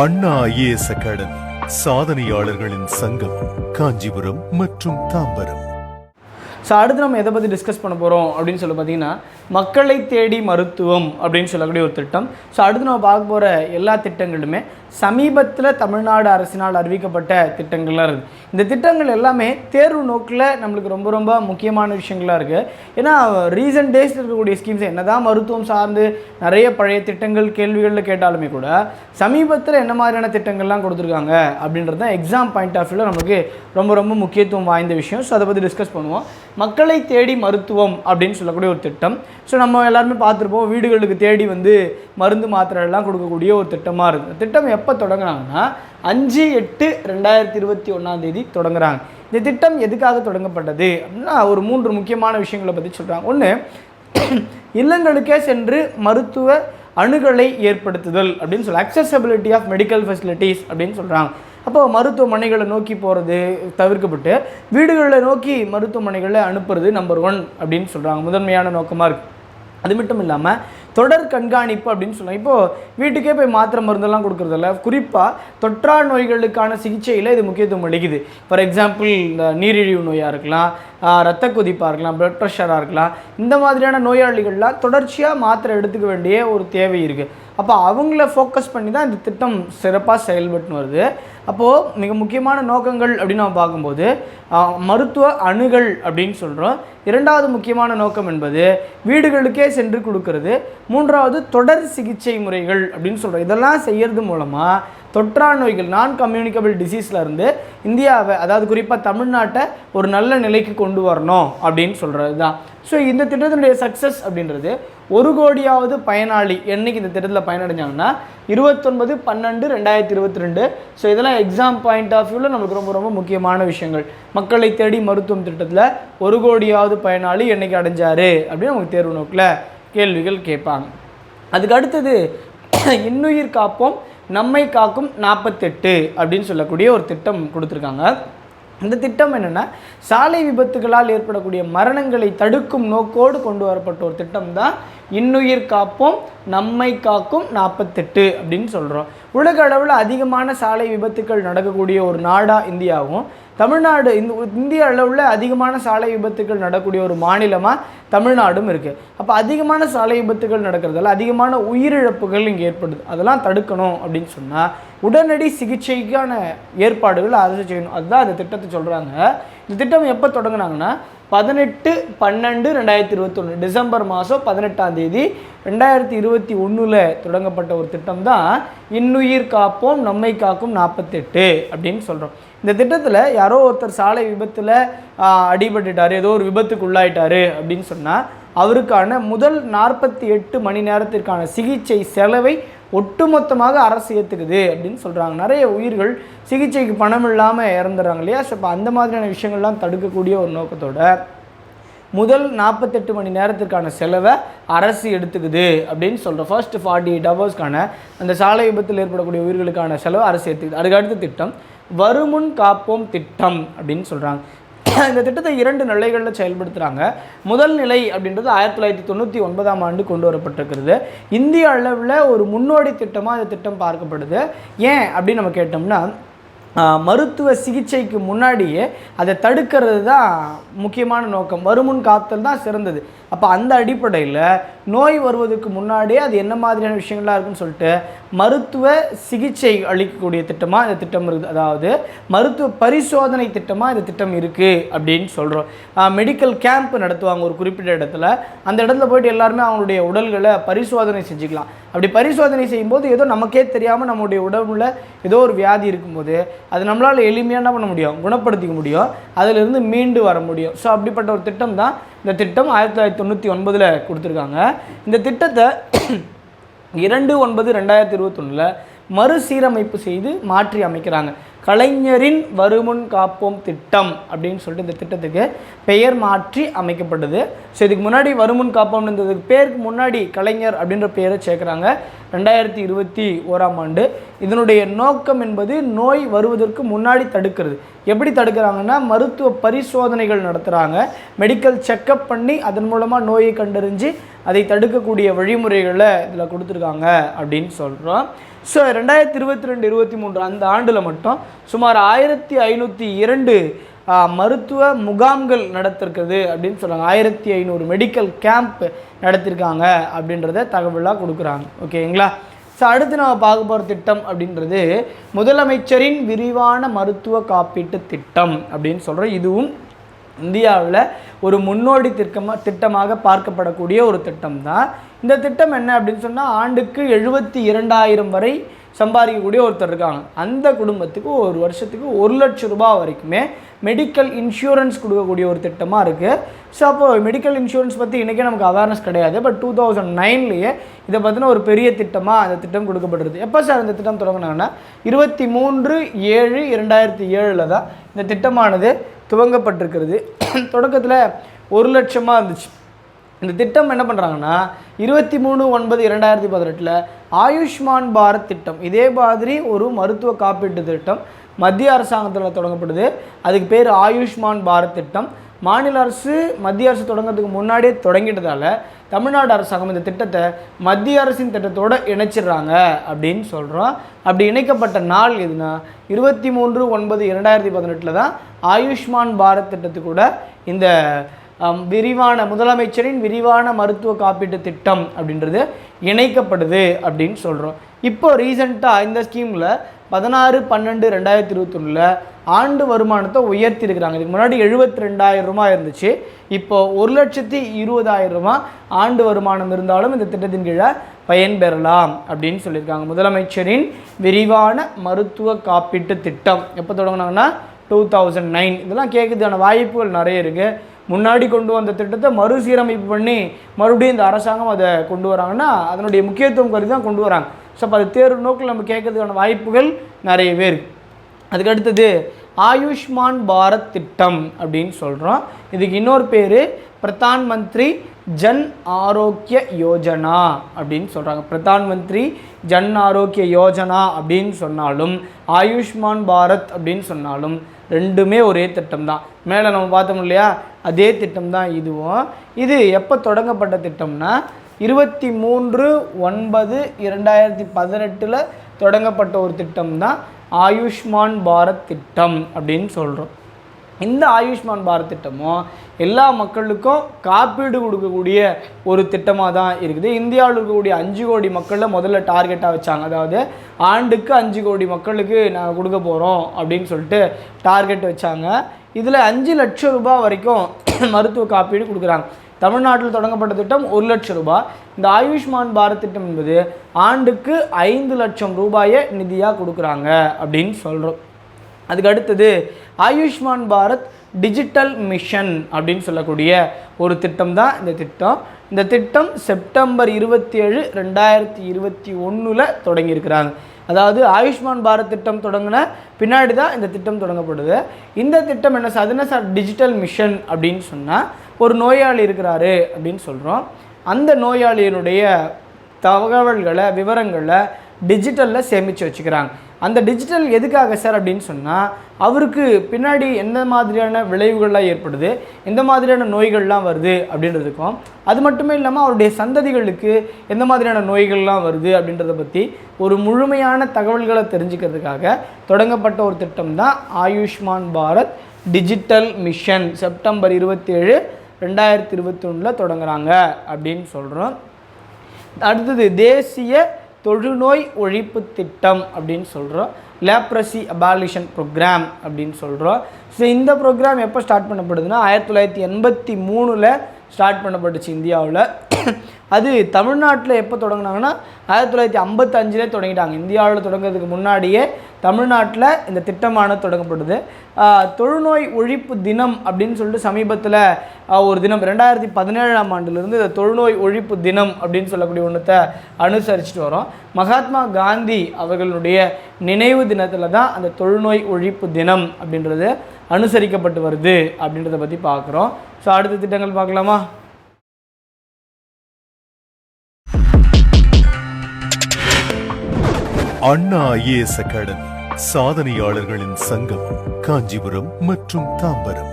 அண்ணா IAS academy சாதனையாளர்களின் சங்கம் காஞ்சிபுரம் மற்றும் Tambaram. So அடுத்து நம்ம எதை பற்றி டிஸ்கஸ் பண்ண போகிறோம் அப்படின்னு சொல்லி பார்த்தீங்கன்னா மக்களை தேடி மருத்துவம் அப்படின்னு சொல்லக்கூடிய ஒரு திட்டம். ஸோ அடுத்து நம்ம பார்க்க போகிற எல்லா திட்டங்களுமே சமீபத்தில் தமிழ்நாடு அரசினால் அறிவிக்கப்பட்ட திட்டங்கள்லாம் இருக்குது இந்த திட்டங்கள் எல்லாமே தேர்வு நோக்கில் நம்மளுக்கு ரொம்ப ரொம்ப முக்கியமான விஷயங்களாக இருக்குது ஏன்னா ரீசன்ட் டேஸில் இருக்கக்கூடிய ஸ்கீம்ஸ் என்னதான் மருத்துவம் சார்ந்து நிறைய பழைய திட்டங்கள் கேள்விகளில் கேட்டாலுமே கூட சமீபத்தில் என்ன மாதிரியான திட்டங்கள்லாம் கொடுத்துருக்காங்க அப்படின்றது தான் எக்ஸாம் பாயிண்ட் ஆஃப் வியூவில் நமக்கு ரொம்ப ரொம்ப முக்கியத்துவம் வாய்ந்த விஷயம். ஸோ அதை பற்றி டிஸ்கஸ் பண்ணுவோம். மக்களை தேடி மருத்துவம் அப்படின்னு சொல்லக்கூடிய ஒரு திட்டம். ஸோ நம்ம எல்லாருமே பார்த்துருப்போம் வீடுகளுக்கு தேடி வந்து மருந்து மாத்திரை எல்லாம் கொடுக்கக்கூடிய ஒரு திட்டமாக இருக்குது திட்டம் எப்போ தொடங்குனாங்கன்னா அஞ்சு எட்டு ரெண்டாயிரத்தி இருபத்தி ஒன்றாம் தேதி தொடங்குறாங்க. இந்த திட்டம் எதுக்காக தொடங்கப்பட்டது அப்படின்னா ஒரு மூன்று முக்கியமான விஷயங்களை பற்றி சொல்கிறாங்க ஒன்று இல்லங்களுக்கே சென்று மருத்துவ அணுகலை ஏற்படுத்துதல் அப்படின்னு சொல்லி அக்சசபிலிட்டி ஆஃப் மெடிக்கல் ஃபெசிலிட்டிஸ் அப்படின்னு சொல்கிறாங்க அப்போ மருத்துவமனைகளை நோக்கி போகிறது தவிர்க்கப்பட்டு வீடுகளை நோக்கி மருத்துவமனைகளை அனுப்புறது நம்பர் ஒன் அப்படின்னு சொல்கிறாங்க முதன்மையான நோக்கமாக இருக்குது அது மட்டும் இல்லாமல் தொடர் கண்காணிப்பு அப்படின்னு சொல்லலாம் இப்போது வீட்டுக்கே போய் மாத்திரை மருந்தெல்லாம் கொடுக்குறதில்ல. குறிப்பாக தொற்றா நோய்களுக்கான சிகிச்சையில் இது முக்கியத்துவம் அளிக்குது. ஃபார் எக்ஸாம்பிள் இந்த நீரிழிவு நோயாக இருக்கலாம் ரத்த கொதிப்பாக இருக்கலாம் ப்ளட் ப்ரெஷராக இருக்கலாம். இந்த மாதிரியான நோயாளிகள்லாம் தொடர்ச்சியாக மாத்திரை எடுத்துக்க வேண்டிய ஒரு தேவை இருக்குது அப்போ அவங்கள ஃபோக்கஸ் பண்ணி தான் இந்த திட்டம் சிறப்பாக செயல்பட்டுன்னு வருது. அப்போது மிக முக்கியமான நோக்கங்கள் அப்படின்னு நம்ம பார்க்கும்போது மருத்துவ அணுகல் அப்படின்னு சொல்கிறோம் இரண்டாவது முக்கியமான நோக்கம் என்பது வீடுகளுக்கே சென்று கொடுக்கறது. மூன்றாவது தொடர் சிகிச்சை முறைகள் அப்படின்னு சொல்கிறோம் இதெல்லாம் செய்கிறது மூலமாக தொற்றா நோய்கள் நான் கம்யூனிகபிள் டிசீஸில் இருந்து இந்தியாவை அதாவது குறிப்பாக தமிழ்நாட்டை ஒரு நல்ல நிலைக்கு கொண்டு வரணும் அப்படின்னு சொல்கிறது தான் ஸோ இந்த திட்டத்தினுடைய சக்ஸஸ் அப்படின்றது ஒரு கோடியாவது பயனாளி என்னைக்கு இந்த திட்டத்தில் பயனடைஞ்சாங்கன்னா இருபத்தொன்பது பன்னெண்டு ரெண்டாயிரத்தி இருபத்தி ரெண்டு ஸோ இதெல்லாம் எக்ஸாம் பாயிண்ட் ஆஃப் வியூவில் நமக்கு ரொம்ப ரொம்ப முக்கியமான விஷயங்கள். மக்களை தேடி மருத்துவம் திட்டத்தில் ஒரு கோடியாவது பயனாளி என்னைக்கு அடைஞ்சாரு அப்படின்னு நமக்கு தேர்வு நோக்கில் கேள்விகள் கேட்பாங்க. அதுக்கு அடுத்தது இன்னுயிர் காப்போம் நம்மை காக்கும் நாற்பத்தெட்டு அப்படின்னு சொல்லக்கூடிய ஒரு திட்டம் கொடுத்துருக்காங்க. இந்த திட்டம் என்னென்னா சாலை விபத்துகளால் ஏற்படக்கூடிய மரணங்களை தடுக்கும் நோக்கோடு கொண்டு வரப்பட்ட ஒரு திட்டம் தான் இன்னுயிர் காப்போம் நம்மை காக்கும் நாற்பத்தெட்டு அப்படின்னு சொல்கிறோம் உலக அளவில் அதிகமான சாலை விபத்துக்கள் நடக்கக்கூடிய ஒரு நாடாக இந்தியாவும் தமிழ்நாடு இந்த இந்திய அளவில் அதிகமான சாலை விபத்துக்கள் நடக்கூடிய ஒரு மாநிலமாக தமிழ்நாடும் இருக்குது அப்போ அதிகமான சாலை விபத்துகள் நடக்கிறதால அதிகமான உயிரிழப்புகள் இங்கே ஏற்படுது. அதெல்லாம் தடுக்கணும் அப்படின்னு சொன்னால் உடனடி சிகிச்சைக்கான ஏற்பாடுகள் அரசு செய்யணும். அதுதான் அந்த திட்டத்தை சொல்கிறாங்க இந்த திட்டம் எப்போ தொடங்குனாங்கன்னா பதினெட்டு பன்னெண்டு ரெண்டாயிரத்தி இருபத்தொன்று டிசம்பர் மாதம் பதினெட்டாம் தேதி ரெண்டாயிரத்தி இருபத்தி ஒன்றில் தொடங்கப்பட்ட ஒரு திட்டம் தான் இன்னுயிர் காப்போம் நம்மை காக்கும் நாற்பத்தெட்டு அப்படின்னு சொல்கிறோம் இந்த திட்டத்தில் யாரோ ஒருத்தர் சாலை விபத்தில் அடிபட்டுட்டார் ஏதோ ஒரு விபத்துக்கு உள்ளாயிட்டார் அப்படின்னு சொன்னால் அவருக்கான முதல் நாற்பத்தி எட்டு மணி நேரத்திற்கான சிகிச்சை செலவை ஒட்டுமொத்தமாக அரசு ஏற்றுக்குது அப்படின்னு சொல்கிறாங்க நிறைய உயிர்கள் சிகிச்சைக்கு பணம் இல்லாமல் இறந்துடுறாங்க இல்லையா? ஸோ இப்போ அந்த மாதிரியான விஷயங்கள்லாம் தடுக்கக்கூடிய ஒரு நோக்கத்தோட முதல் நாற்பத்தெட்டு மணி நேரத்திற்கான செலவை அரசு எடுத்துக்குது அப்படின்னு சொல்கிறோம் ஃபர்ஸ்ட் ஃபார்ட்டி எயிட் ஹவர்ஸ்க்கான அந்த சாலை விபத்தில் ஏற்படக்கூடிய உயிர்களுக்கான செலவை அரசு எடுத்துக்குது அதுக்கு அடுத்த திட்டம் வருமுன் காப்போம் திட்டம் அப்படின்னு சொல்கிறாங்க இந்த திட்டத்தை இரண்டு நிலைகளில் செயல்படுத்துகிறாங்க முதல் நிலை அப்படின்றது ஆயிரத்தி தொள்ளாயிரத்தி தொண்ணூற்றி ஒன்பதாம் ஆண்டு கொண்டு வரப்பட்டிருக்கிறது. இந்திய அளவில் ஒரு முன்னோடி திட்டமாக இந்த திட்டம் பார்க்கப்படுது. ஏன் அப்படின்னு நம்ம கேட்டோம்னா மருத்துவ சிகிச்சைக்கு முன்னாடியே அதை தடுக்கிறது தான் முக்கியமான நோக்கம். வருமுன் காத்தல் தான் சிறந்தது. அப்போ அந்த அடிப்படையில் நோய் வருவதற்கு முன்னாடியே அது என்ன மாதிரியான விஷயங்களாக இருக்குன்னு சொல்லிட்டு மருத்துவ சிகிச்சை அளிக்கக்கூடிய திட்டமாக இந்த திட்டம் இருக்குது அதாவது மருத்துவ பரிசோதனை திட்டமாக இந்த திட்டம் இருக்குது அப்படின்னு சொல்கிறோம் மெடிக்கல் கேம்ப் நடத்துவாங்க ஒரு குறிப்பிட்ட இடத்துல. அந்த இடத்துல போயிட்டு எல்லாருமே அவங்களுடைய உடல்களை பரிசோதனை செஞ்சுக்கலாம். அப்படி பரிசோதனை செய்யும்போது ஏதோ நமக்கே தெரியாமல் நம்மளுடைய உடம்புல ஏதோ ஒரு வியாதி இருக்கும்போது அது நம்மளால் எளிமையாக என்ன பண்ண முடியும்? குணப்படுத்திக்க முடியும். அதிலிருந்து மீண்டு வர முடியும். ஸோ அப்படிப்பட்ட ஒரு திட்டம் தான் இந்த திட்டம் ஆயிரத்தி தொள்ளாயிரத்தி தொண்ணூற்றி ஒன்பதில் கொடுத்துருக்காங்க. இந்த திட்டத்தை இரண்டு ஒன்பது ரெண்டாயிரத்தி இருபத்தொன்னில் மறுசீரமைப்பு செய்து மாற்றி அமைக்கிறாங்க. கலைஞரின் வருமுன் காப்போம் திட்டம் அப்படின்னு சொல்லிட்டு இந்த திட்டத்துக்கு பெயர் மாற்றி அமைக்கப்பட்டது. ஸோ இதுக்கு முன்னாடி வருமுன் காப்போம்ன்றதுக்கு பேருக்கு முன்னாடி கலைஞர் அப்படின்ற பெயரை சேர்க்குறாங்க. ரெண்டாயிரத்தி இருபத்தி ஓராம் ஆண்டு. இதனுடைய நோக்கம் என்பது நோய் வருவதற்கு முன்னாடி தடுக்கிறது. எப்படி தடுக்கிறாங்கன்னா மருத்துவ பரிசோதனைகள் நடத்துகிறாங்க மெடிக்கல் செக்கப் பண்ணி அதன் மூலமாக நோயை கண்டறிஞ்சு அதை தடுக்கக்கூடிய வழிமுறைகளை இதில் கொடுத்துருக்காங்க அப்படின்னு சொல்கிறோம் ஸோ ரெண்டாயிரத்தி இருபத்தி ரெண்டு இருபத்தி மூன்று அந்த ஆண்டில் மட்டும் சுமார் ஆயிரத்தி ஐநூற்றி இரண்டு மருத்துவ முகாம்கள் நடத்திருக்குது அப்படின்னு சொல்கிறாங்க ஆயிரத்தி ஐநூறு மெடிக்கல் கேம்ப் நடத்திருக்காங்க அப்படின்றத தகவலாக கொடுக்குறாங்க. ஓகேங்களா ஸோ அடுத்து நம்ம பார்க்க போகிற திட்டம் அப்படின்றது முதலமைச்சரின் விரிவான மருத்துவ காப்பீட்டு திட்டம் அப்படின்னு சொல்கிறோம் இதுவும் இந்தியாவில் ஒரு முன்னோடி திட்டமாக திட்டமாக பார்க்கப்படக்கூடிய ஒரு திட்டம் தான் இந்த திட்டம் என்ன அப்படின்னு சொன்னால் ஆண்டுக்கு எழுபத்தி இரண்டாயிரம் வரை சம்பாதிக்கக்கூடிய ஒருத்தர் இருக்காங்க. அந்த குடும்பத்துக்கு ஒரு வருஷத்துக்கு ஒரு லட்சம் ரூபாய் வரைக்குமே மெடிக்கல் இன்சூரன்ஸ் கொடுக்கக்கூடிய ஒரு திட்டமாக இருக்குது ஸோ அப்போது மெடிக்கல் இன்சூரன்ஸ் பற்றி இன்றைக்கே நமக்கு அவேர்னஸ் கிடையாது. பட் டூ தௌசண்ட் நைன்லேயே இதை பற்றின ஒரு பெரிய திட்டமாக அந்த திட்டம் கொடுக்கப்பட்டிருது எப்போ சார் இந்த திட்டம் தொடங்கினாங்கன்னா இருபத்தி மூன்று ஏழு இரண்டாயிரத்தி ஏழில் தான் இந்த திட்டமானது துவங்கப்பட்டிருக்கிறது. தொடக்கத்தில் ஒரு லட்சமாக இருந்துச்சு. இந்த திட்டம் என்ன பண்ணுறாங்கன்னா இருபத்தி மூணு ஒன்பது இரண்டாயிரத்தி பதினெட்டில் ஆயுஷ்மான் பாரத் திட்டம். இதே மாதிரி ஒரு மருத்துவ காப்பீட்டு திட்டம் மத்திய அரசாங்கத்தில் தொடங்கப்படுது. அதுக்கு பேர் ஆயுஷ்மான் பாரத் திட்டம். மாநில அரசு மத்திய அரசு தொடங்கிறதுக்கு முன்னாடியே தொடங்கிட்டதால தமிழ்நாடு அரசாங்கம் இந்த திட்டத்தை மத்திய அரசின் திட்டத்தோடு இணைச்சிடுறாங்க அப்படின்னு சொல்கிறோம் அப்படி இணைக்கப்பட்ட நாள் எதுனா இருபத்தி மூன்று ஒன்பது இரண்டாயிரத்தி பதினெட்டில் தான் ஆயுஷ்மான் பாரத் திட்டத்துக்கூட இந்த விரிவான முதலமைச்சரின் விரிவான மருத்துவ காப்பீட்டு திட்டம் அப்படின்றது இணைக்கப்படுது அப்படின்னு சொல்கிறோம் இப்போ ரீசெண்டாக இந்த ஸ்கீமில் பதினாறு பன்னெண்டு ரெண்டாயிரத்தி இருபத்தொன்னில் ஆண்டு வருமானத்தை உயர்த்தியிருக்கிறாங்க. இதுக்கு முன்னாடி எழுபத்தி ரெண்டாயிரம் ரூபாய் இருந்துச்சு. இப்போ ஒரு லட்சத்தி இருபதாயிரம் ரூபாய் ஆண்டு வருமானம் இருந்தாலும் இந்த திட்டத்தின் கீழே பயன்பெறலாம் அப்படின்னு சொல்லியிருக்காங்க. முதலமைச்சரின் விரிவான மருத்துவ காப்பீட்டு திட்டம் எப்போ தொடங்கினாங்கன்னா டூ தௌசண்ட் நைன். இதெல்லாம் கேட்குறதுக்கான வாய்ப்புகள் நிறைய இருக்குது முன்னாடி கொண்டு வந்த திட்டத்தை மறுசீரமைப்பு பண்ணி மறுபடியும் இந்த அரசாங்கம் அதை கொண்டு வராங்கன்னா அதனுடைய முக்கியத்துவம் கருதி தான் கொண்டு வராங்க. ஸோ அப்போ அது தேர்வு நோக்கில் நம்ம கேட்கறதுக்கான வாய்ப்புகள் நிறையவே இருக்குது அதுக்கு அடுத்தது ஆயுஷ்மான் பாரத் திட்டம் அப்படின்னு சொல்கிறோம் இதுக்கு இன்னொரு பேர் பிரதான் மந்திரி ஜன் ஆரோக்கிய யோஜனா அப்படின்னு சொல்கிறாங்க பிரதான் மந்திரி ஜன் ஆரோக்கிய யோஜனா அப்படின்னு சொன்னாலும் ஆயுஷ்மான் பாரத் அப்படின்னு சொன்னாலும் ரெண்டுமே ஒரே திட்டம் தான் மேலே நம்ம பார்த்தோம் இல்லையா? அதே திட்டம் தான் இதுவும். இது எப்போ தொடங்கப்பட்ட திட்டம்னா இருபத்தி மூன்று ஒன்பது இரண்டாயிரத்தி பதினெட்டில் தொடங்கப்பட்ட ஒரு திட்டம் தான் ஆயுஷ்மான் பாரத் திட்டம் அப்படின்னு சொல்கிறோம் இந்த ஆயுஷ்மான் பாரத் திட்டமும் எல்லா மக்களுக்கும் காப்பீடு கொடுக்கக்கூடிய ஒரு திட்டமாக தான் இருக்குது. இந்தியாவில் இருக்கக்கூடிய அஞ்சு கோடி மக்களில் முதல்ல டார்கெட்டாக வச்சாங்க. அதாவது ஆண்டுக்கு அஞ்சு கோடி மக்களுக்கு நாங்கள் கொடுக்க போகிறோம் அப்படின்னு சொல்லிட்டு டார்கெட் வச்சாங்க. இதில் அஞ்சு லட்சம் ரூபாய் வரைக்கும் மருத்துவ காப்பீடு கொடுக்குறாங்க. தமிழ்நாட்டில் தொடங்கப்பட்ட திட்டம் ஒரு லட்சம் ரூபாய். இந்த ஆயுஷ்மான் பாரத் திட்டம் என்பது ஆண்டுக்கு ஐந்து லட்சம் ரூபாயை நிதியாக கொடுக்குறாங்க அப்படின்னு சொல்கிறோம் அதுக்கு அடுத்தது ஆயுஷ்மான் பாரத் டிஜிட்டல் மிஷன் அப்படின்னு சொல்லக்கூடிய ஒரு திட்டம் தான் இந்த திட்டம். இந்த திட்டம் செப்டம்பர் இருபத்தி ஏழு ரெண்டாயிரத்தி இருபத்தி ஒன்றில் தொடங்கியிருக்கிறாங்க. அதாவது ஆயுஷ்மான் பாரத் திட்டம் தொடங்கின பின்னாடி தான் இந்த திட்டம் தொடங்கப்படுது. இந்த திட்டம் என்ன சார்? அது என்ன சார்? டிஜிட்டல் மிஷன் அப்படின்னு சொன்னால் ஒரு நோயாளி இருக்கிறாரு அப்படின்னு சொல்கிறோம் அந்த நோயாளியினுடைய தகவல்களை விவரங்களை டிஜிட்டலில் சேமித்து வச்சுக்கிறாங்க. அந்த டிஜிட்டல் எதுக்காக சார் அப்படின்னு சொன்னால் அவருக்கு பின்னாடி எந்த மாதிரியான விளைவுகள்லாம் ஏற்படுது எந்த மாதிரியான நோய்கள்லாம் வருது அப்படின்றதுக்கும் அது மட்டுமே இல்லாமல் அவருடைய சந்ததிகளுக்கு எந்த மாதிரியான நோய்கள்லாம் வருது அப்படின்றத பற்றி ஒரு முழுமையான தகவல்களை தெரிஞ்சுக்கிறதுக்காக தொடங்கப்பட்ட ஒரு திட்டம் தான் Ayushman Bharat digital mission September இருபத்தேழு ரெண்டாயிரத்தி இருபத்தொன்னில் தொடங்குறாங்க அப்படின்னு சொல்கிறோம் அடுத்தது தேசிய தொழுநோய் ஒழிப்பு திட்டம் அப்படின்னு சொல்கிறோம் லேப்ரசி அபாலிஷன் ப்ரோக்ராம் அப்படின்னு சொல்கிறோம் ஸோ இந்த ப்ரோக்ராம் எப்போ ஸ்டார்ட் பண்ணப்படுதுன்னா ஆயிரத்தி தொள்ளாயிரத்தி எண்பத்தி மூணில் ஸ்டார்ட் பண்ணப்பட்டுச்சு இந்தியாவில். அது தமிழ்நாட்டில் எப்போ தொடங்கினாங்கன்னா ஆயிரத்தி தொள்ளாயிரத்தி ஐம்பத்தஞ்சிலே தொடங்கிட்டாங்க. இந்தியாவில் தொடங்குறதுக்கு முன்னாடியே தமிழ்நாட்டில் இந்த திட்டமானது தொடங்கப்படுது தொழுநோய் ஒழிப்பு தினம் அப்படின்னு சொல்லிட்டு சமீபத்தில் ஒரு தினம் ரெண்டாயிரத்தி பதினேழாம் ஆண்டுலேருந்து இந்த தொழுநோய் ஒழிப்பு தினம் அப்படின்னு சொல்லக்கூடிய ஒன்றத்தை அனுசரிச்சுட்டு வரோம். மகாத்மா காந்தி அவர்களுடைய நினைவு தினத்தில் தான் அந்த தொழுநோய் ஒழிப்பு தினம் அப்படின்றது அனுசரிக்கப்பட்டு வருது அப்படின்றத பற்றி பார்க்குறோம் ஸோ அடுத்த திட்டங்கள் பார்க்கலாமா? அண்ணா ஐஏஎஸ் அகாடமி சாதனையாளர்களின் சங்கம் காஞ்சிபுரம் மற்றும் தாம்பரம்.